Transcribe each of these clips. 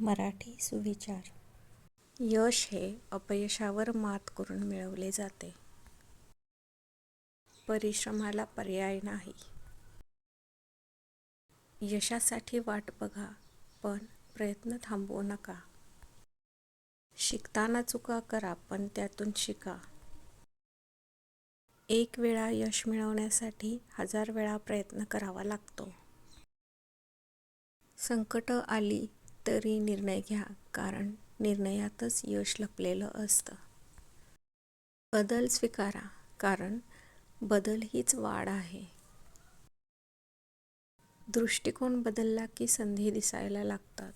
मराठी सुविचार. यश हे अपयशावर मात करून मिळवले जाते. परिश्रमाला पर्याय नाही. यशासाठी वाट बघा पण प्रयत्न थांबवू नका. शिकताना चुका करा पण त्यातून शिका. एक वेळा यश मिळवण्यासाठी हजार वेळा प्रयत्न करावा लागतो. संकट आली तरी निर्णय घ्या कारण निर्णयातच यश लपलेलं असतं. बदल स्वीकारा कारण बदल हीच वाढ आहे. दृष्टिकोन बदलला की संधी दिसायला लागतात.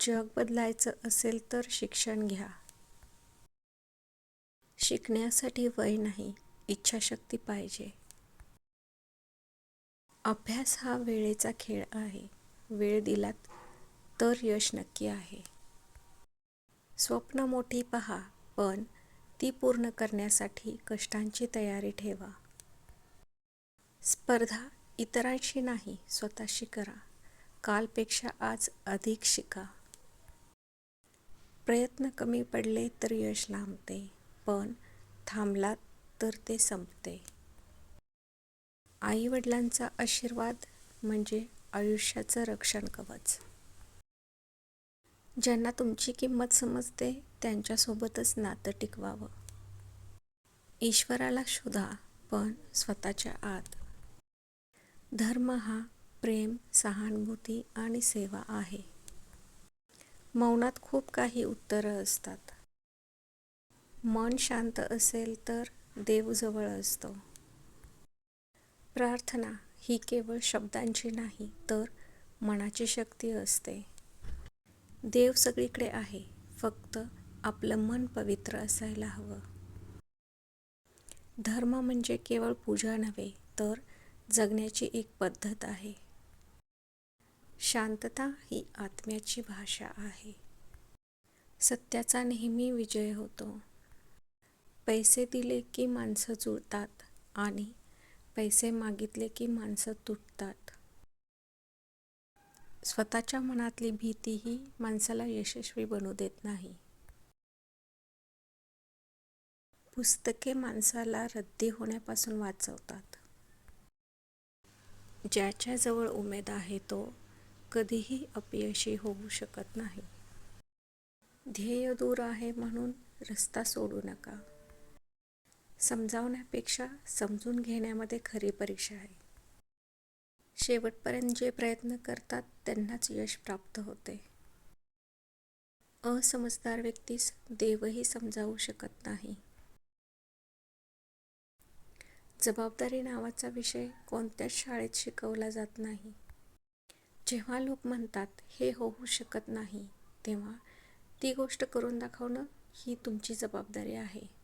जग बदलायचं असेल तर शिक्षण घ्या. शिकण्यासाठी वय नाही इच्छाशक्ती पाहिजे. अभ्यास हा वेळेचा खेळ आहे. वेळ दिलात तर यश नक्की आहे. स्वप्न मोठी पहा पण ती पूर्ण करण्यासाठी कष्टांची तयारी ठेवा. स्पर्धा इतरांशी नाही स्वतःशी करा. कालपेक्षा आज अधिक शिका. प्रयत्न कमी पडले तर यश लांबते पण थांबलात तर ते संपते. आईवडिलांचा आशीर्वाद म्हणजे आयुष्याचं रक्षण कवच. ज्यांना तुमची किंमत समजते त्यांच्यासोबतच नातं टिकवावं. ईश्वराला शोधा पण स्वतःच्या आत. धर्म हा प्रेम सहानुभूती आणि सेवा आहे. मौनात खूप काही उत्तरं असतात. मन शांत असेल तर देव जवळ असतो. प्रार्थना ही केवळ शब्दांची नाही तर मनाची शक्ती असते. देव सगळीकडे आहे फक्त आपलं मन पवित्र असायला हवं. धर्म म्हणजे केवळ पूजा नव्हे तर जगण्याची एक पद्धत आहे. शांतता ही आत्म्याची भाषा आहे. सत्याचा नेहमी विजय होतो. पैसे दिले की माणसं जुळतात आणि पैसे मागितले की माणसं तुटतात. स्वतःच्या मनातली भीतीही माणसाला यशस्वी बनू देत नाही. पुस्तके माणसाला रद्दी होण्यापासून वाचवतात. ज्याच्याजवळ उमेद आहे तो कधीही अपयशी होऊ शकत नाही. ध्येय दूर आहे म्हणून रस्ता सोडू नका. समजावण्यापेक्षा समजून घेण्यामध्ये खरी परीक्षा आहे. शेवटपर्यंत जे प्रयत्न करतात त्यांनाच यश प्राप्त होते. असमजदार व्यक्तीस देवही समजावू शकत नाही. जबाबदारी नावाचा विषय कोणत्याच शाळेत शिकवला जात नाही. जेव्हा लोक म्हणतात हे होऊ शकत नाही तेव्हा ती गोष्ट करून दाखवणं ही तुमची जबाबदारी आहे.